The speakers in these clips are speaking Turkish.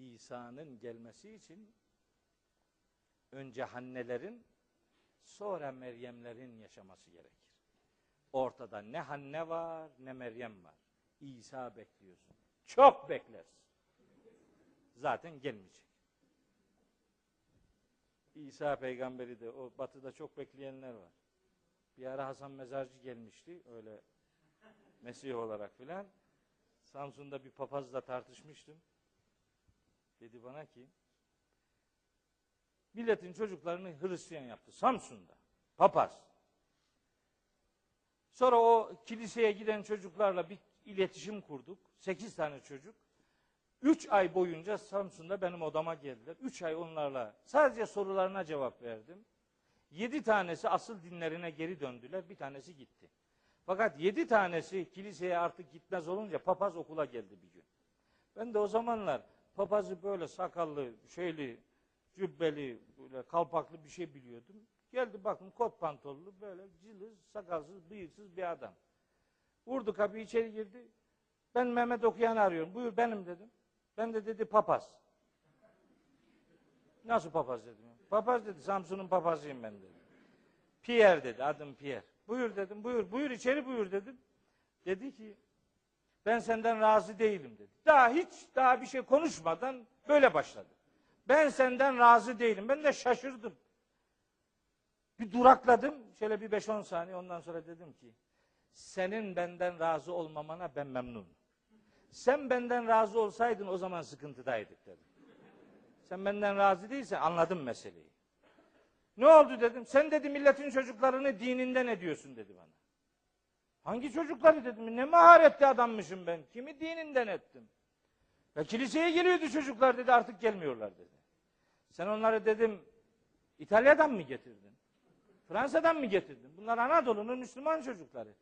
İsa'nın gelmesi için önce Hannelerin sonra Meryemlerin yaşaması gerekir. Ortada ne Hanne var ne Meryem var. İsa bekliyorsun. Çok beklersin. Zaten gelmeyecek. İsa peygamberi de o batıda çok bekleyenler var. Bir ara Hasan Mezarcı gelmişti öyle Mesih olarak filan. Samsun'da bir papazla tartışmıştım. Dedi bana ki milletin çocuklarını Hristiyan yaptı Samsun'da. Papaz. Sonra o kiliseye giden çocuklarla bir iletişim kurduk. Sekiz tane çocuk. Üç ay boyunca Samsun'da benim odama geldiler. Üç ay onlarla sadece sorularına cevap verdim. Yedi tanesi asıl dinlerine geri döndüler. Bir tanesi gitti. Fakat yedi tanesi kiliseye artık gitmez olunca papaz okula geldi bir gün. Ben de o zamanlar papazı böyle sakallı, şeyli, cübbeli, böyle kalpaklı bir şey biliyordum. Geldi bakın kot pantollu böyle cılız, sakalsız, bıyıksız bir adam. Vurdu kapıyı içeri girdi. Ben Mehmet Okuyan'ı arıyorum. Buyur benim dedim. Ben de dedi papaz. Nasıl papaz dedim. Papaz dedi Samsun'un papazıyım ben dedi. Pierre dedi adım Pierre. Buyur dedim buyur buyur içeri buyur dedim. Dedi ki ben senden razı değilim dedi. Daha hiç daha bir şey konuşmadan böyle başladı. Ben senden razı değilim. Ben de şaşırdım. Bir durakladım. Şöyle bir 5-10 saniye ondan sonra dedim ki senin benden razı olmamana ben memnunum. Sen benden razı olsaydın o zaman sıkıntıdaydık dedim. Sen benden razı değilsen anladım meseleyi. Ne oldu dedim. Sen dedi milletin çocuklarını dininden ediyorsun dedi bana. Hangi çocukları dedim. Ne maharetli adammışım ben. Kimi dininden ettim. Ya kiliseye geliyordu çocuklar dedi artık gelmiyorlar dedi. Sen onları dedim İtalya'dan mı getirdin? Fransa'dan mı getirdin? Bunlar Anadolu'nun Müslüman çocukları.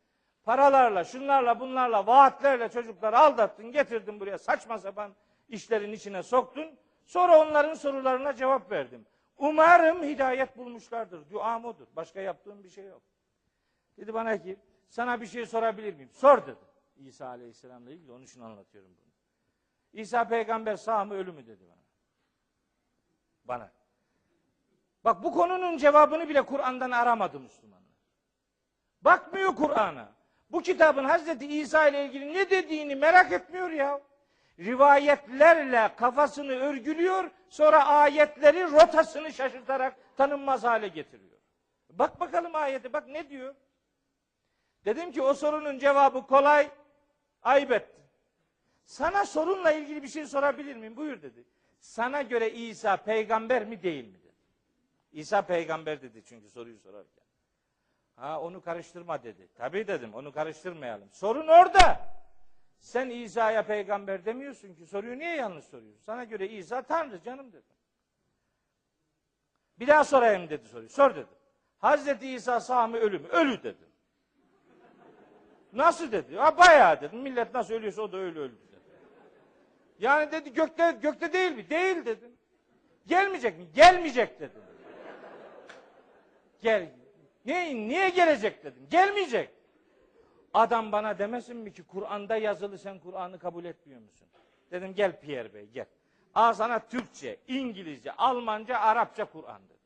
Paralarla, şunlarla, bunlarla, vaatlerle çocukları aldattın, getirdin buraya saçma sapan işlerin içine soktun. Sonra onların sorularına cevap verdim. Umarım hidayet bulmuşlardır. Duam odur. Başka yaptığım bir şey yok. Dedi bana ki sana bir şey sorabilir miyim? Sor dedi. İsa Aleyhisselam'la ilgili onun için anlatıyorum bunu. İsa peygamber sağ mı ölü mü dedi bana. Bana. Bak bu konunun cevabını bile Kur'an'dan aramadı Müslümanlar. Bakmıyor Kur'an'a. Bu kitabın Hazreti İsa ile ilgili ne dediğini merak etmiyor ya. Rivayetlerle kafasını örgülüyor, sonra ayetleri rotasını şaşırtarak tanınmaz hale getiriyor. Bak bakalım ayeti, bak ne diyor? Dedim ki o sorunun cevabı kolay, ayıp etti. Sana sorunla ilgili bir şey sorabilir miyim? Buyur dedi. Sana göre İsa peygamber mi değil mi dedi. İsa peygamber dedi çünkü soruyu sorarken. Ha onu karıştırma dedi. Tabii dedim onu karıştırmayalım. Sorun orada. Sen İsa'ya peygamber demiyorsun ki. Soruyu niye yanlış soruyorsun? Sana göre İsa Tanrı canım dedi. Bir daha sorayım dedi soruyu. Sor dedi. Hazreti İsa sağ mı ölü mü? Ölü dedi. Nasıl dedi? Ha bayağı dedim. Millet nasıl ölüyorsa o da öyle öldü dedi. Yani dedi gökte gökte değil mi? Değil dedim. Gelmeyecek mi? Gelmeyecek dedim. Gel. Niye, niye gelecek dedim. Gelmeyecek. Adam bana demesin mi ki Kur'an'da yazılı sen Kur'an'ı kabul etmiyor musun? Dedim gel Pierre Bey gel. Al sana Türkçe, İngilizce, Almanca, Arapça Kur'an dedim.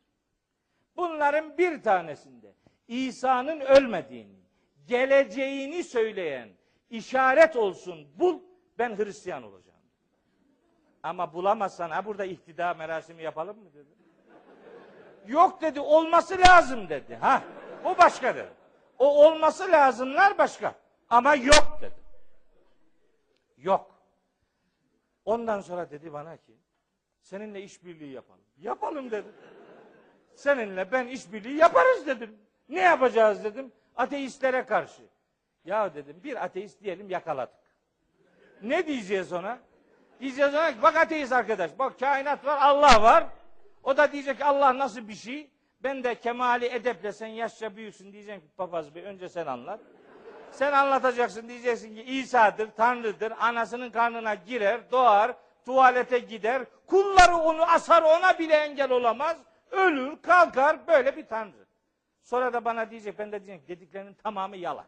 Bunların bir tanesinde İsa'nın ölmediğini, geleceğini söyleyen işaret olsun bul ben Hristiyan olacağım. Ama bulamazsan ha burada ihtida merasimi yapalım mı dedi. Yok dedi olması lazım dedi. Ha o başka dedi. O olması lazımlar başka. Ama yok dedi. Yok. Ondan sonra dedi bana ki seninle işbirliği yapalım. Yapalım dedi. Seninle ben işbirliği yaparız dedim. Ne yapacağız dedim. Ateistlere karşı. Ya dedim bir ateist diyelim yakaladık. Ne diyeceğiz ona? Diyeceğiz ona ki bak ateist arkadaş. Bak kainat var Allah var. O da diyecek ki Allah nasıl bir şey? Ben de kemali edeple sen yaşça büyüksün diyeceğim ki papaz bey önce sen anlat. Sen anlatacaksın diyeceksin ki İsa'dır, Tanrı'dır, anasının karnına girer, doğar, tuvalete gider, kulları onu asar ona bile engel olamaz, ölür, kalkar böyle bir Tanrı. Sonra da bana diyecek, ben de diyeceğim dediklerinin tamamı yalan.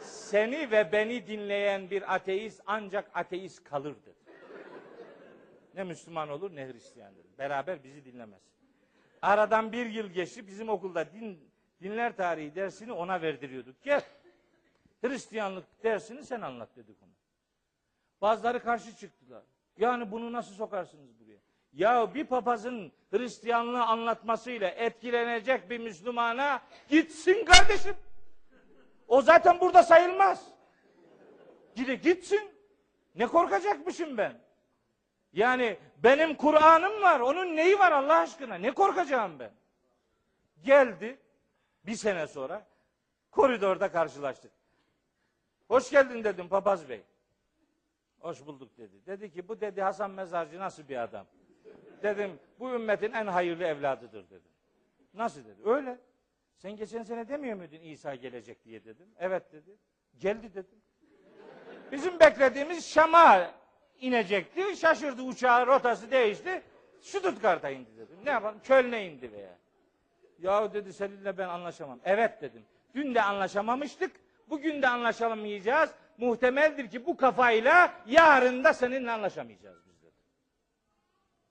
Seni ve beni dinleyen bir ateist ancak ateist kalırdı. Ne Müslüman olur ne Hristiyan dedim. Beraber bizi dinlemez. Aradan bir yıl geçti. Bizim okulda din, dinler tarihi dersini ona verdiriyorduk. Gel. Hristiyanlık dersini sen anlat dedik ona. Bazıları karşı çıktılar. Yani bunu nasıl sokarsınız buraya? Ya bir papazın Hristiyanlığı anlatmasıyla etkilenecek bir Müslümana gitsin kardeşim. O zaten burada sayılmaz. Gide gitsin. Ne korkacakmışım ben? Yani benim Kur'an'ım var. Onun neyi var Allah aşkına? Ne korkacağım ben? Geldi. Bir sene sonra koridorda karşılaştık. Hoş geldin dedim papaz bey. Hoş bulduk dedi. Dedi ki bu dedi Hasan Mezarcı nasıl bir adam? Dedim bu ümmetin en hayırlı evladıdır dedim. Nasıl dedi? Öyle. Sen geçen sene demiyor muydun İsa gelecek diye dedim. Evet dedi. Geldi dedim. Bizim beklediğimiz Şam'a inecekti. Şaşırdı uçağın rotası değişti. Stuttgart'a indi dedim. Ne yapalım? Köln'e indi veya. Ya dedi seninle ben anlaşamam. Evet dedim. Dün de anlaşamamıştık. Bugün de anlaşamayacağız. Muhtemeldir ki bu kafayla yarın da seninle anlaşamayacağız.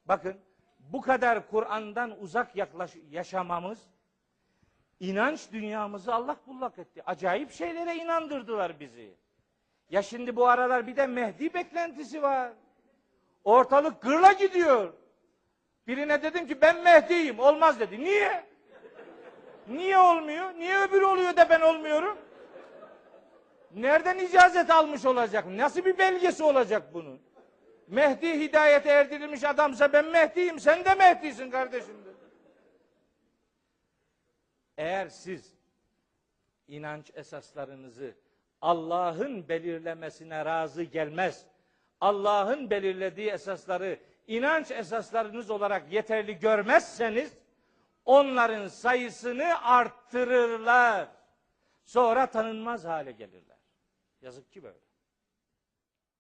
Bakın bu kadar Kur'an'dan uzak yaklaş yaşamamız inanç dünyamızı allak bullak etti. Acayip şeylere inandırdılar bizi. Ya şimdi bu aralar bir de Mehdi beklentisi var. Ortalık gırla gidiyor. Birine dedim ki ben Mehdi'yim. Olmaz dedi. Niye? Niye olmuyor? Niye öbürü oluyor da ben olmuyorum? Nereden icazet almış olacak? Nasıl bir belgesi olacak bunun? Mehdi hidayete erdirilmiş adamsa ben Mehdi'yim. Sen de Mehdi'sin kardeşim. Eğer siz inanç esaslarınızı Allah'ın belirlemesine razı gelmez, Allah'ın belirlediği esasları inanç esaslarınız olarak yeterli görmezseniz, onların sayısını arttırırlar. Sonra tanınmaz hale gelirler. Yazık ki böyle.